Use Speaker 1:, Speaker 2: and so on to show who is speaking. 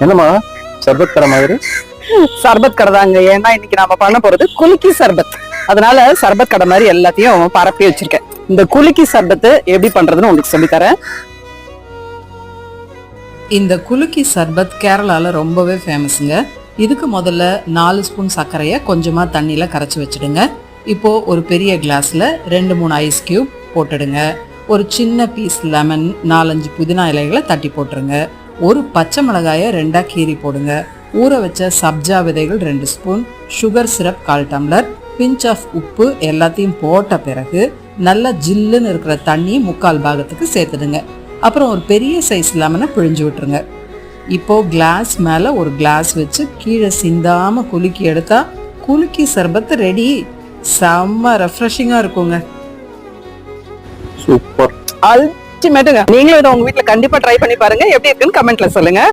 Speaker 1: என்னம்மா? சர்பத் தர மாதிரி?
Speaker 2: சர்பத் கடை தாங்க. ஏன்னா இன்னைக்கு நாம பண்ண போறது குலுக்கி சர்பத். அதனால சர்பத் கடை மாதிரி எல்லாத்தையும் பரப்பி வச்சிருக்கேன். இந்த குலுக்கி சர்பத்து எப்படி பண்றதுன்னு உங்களுக்கு சொல்லித் தரேன்.
Speaker 3: இந்த குலுக்கி சர்பத் கேரளால ரொம்பவே ஃபேமஸுங்க இதுக்கு முதல்ல நாலு ஸ்பூன் சர்க்கரையை கொஞ்சமாக தண்ணியில் கரைச்சி வச்சிடுங்க. இப்போ ஒரு பெரிய கிளாஸில் ரெண்டு மூணு ஐஸ் கியூப் போட்டுடுங்க. ஒரு சின்ன பீஸ் லெமன் நாலஞ்சு புதினா இலைகளை தட்டி போட்டுருங்க. ஒரு பச்சை மிளகாயை ரெண்டாக கீறி போடுங்க. ஊற வச்ச சப்ஜா விதைகள் ரெண்டு ஸ்பூன் சுகர் சிரப் கால் டம்ளர் பிஞ்ச் ஆஃப் உப்பு எல்லாத்தையும் போட்ட பிறகு நல்லா ஜில்லுன்னு இருக்கிற தண்ணி முக்கால் பாகத்துக்கு சேர்த்துடுங்க. அப்புறம் ஒரு பெரிய சைஸ் லெமனை பிழிஞ்சு விட்டுருங்க. இப்போ கிளாஸ் மேலே ஒரு கிளாஸ் வச்சு கீழே சிந்தாம குலுக்கி எடுத்தா குலுக்கி சர்பத்து ரெடி செம்ம ரெஃப்ரெஷிங்காக இருக்குங்க.
Speaker 1: சூப்பர்
Speaker 2: அல்டிமேட்டுங்க நீங்களும் இதை உங்க வீட்டுல கண்டிப்பா ட்ரை பண்ணி பாருங்க. எப்படி இருக்குன்னு கமெண்ட்ல சொல்லுங்க.